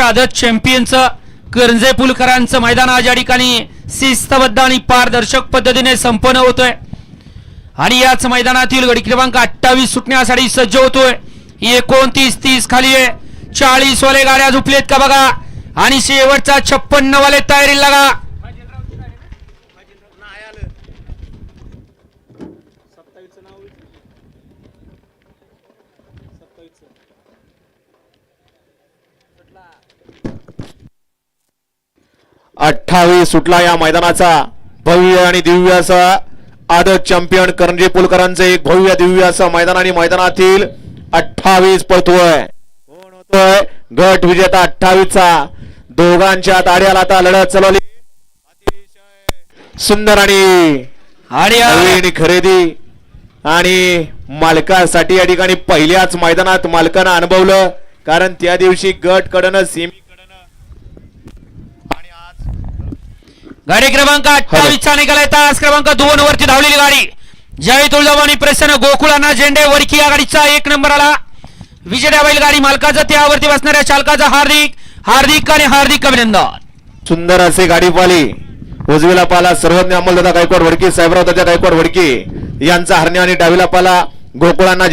आदत चॅम्पियनचं करंजे पुलकरांचं मैदान आज या ठिकाणी शिस्तबद्ध आणि पारदर्शक पद्धतीने संपन्न होतोय. आणि याच मैदानातील गडी क्रमांक अठ्ठावीस सुटण्यासाठी सज्ज होतोय. एकोणतीस तीस खाली आहे. चाळीस वाले गाड्या झुपलेत का बघा? आणि शेवटचा छप्पन्न वाले तयारी लागा. अठ्ठावीस सुटला या मैदानाचा. भव्य आणि दिव्य असा आदत चॅम्पियन करंजे पुलकरांचे एक भव्य दिव्य असं मैदान आणि मैदानातील अठ्ठावीस पळतोय कोण होतोय? गट विजेता अठ्ठावीस चा दोघांच्या ताड्याला आता लढत चालवली. सुंदर आणि खरेदी. आणि मालकासाठी या ठिकाणी पहिल्याच मैदानात मालकानं अनुभवलं. कारण त्या दिवशी गट कडनं सेमी कडनं आणि आज गाडी क्रमांक अठ्ठावीस चा निघालाय तास क्रमांक दोन वरती धावलेली गाडी. जय तुळजाभवानी प्रसन्न गोकुळांना झेंडे वरकी या गाडीचा एक नंबर आला. विजय बैल गाडी मालकाचं त्यावरती बसणाऱ्या चालकाचं हार्दिक हार्दिक आणि हार्दिक अभिनंदन. सुंदर असे गाडी पाली उजवीला पाला सर्वज्ञ अंमलदादा गायकवाड वडकी साहेबराव दादा गायकवाड वडकी. यांचा हरणे आणि डावीला पाला गोकुळांना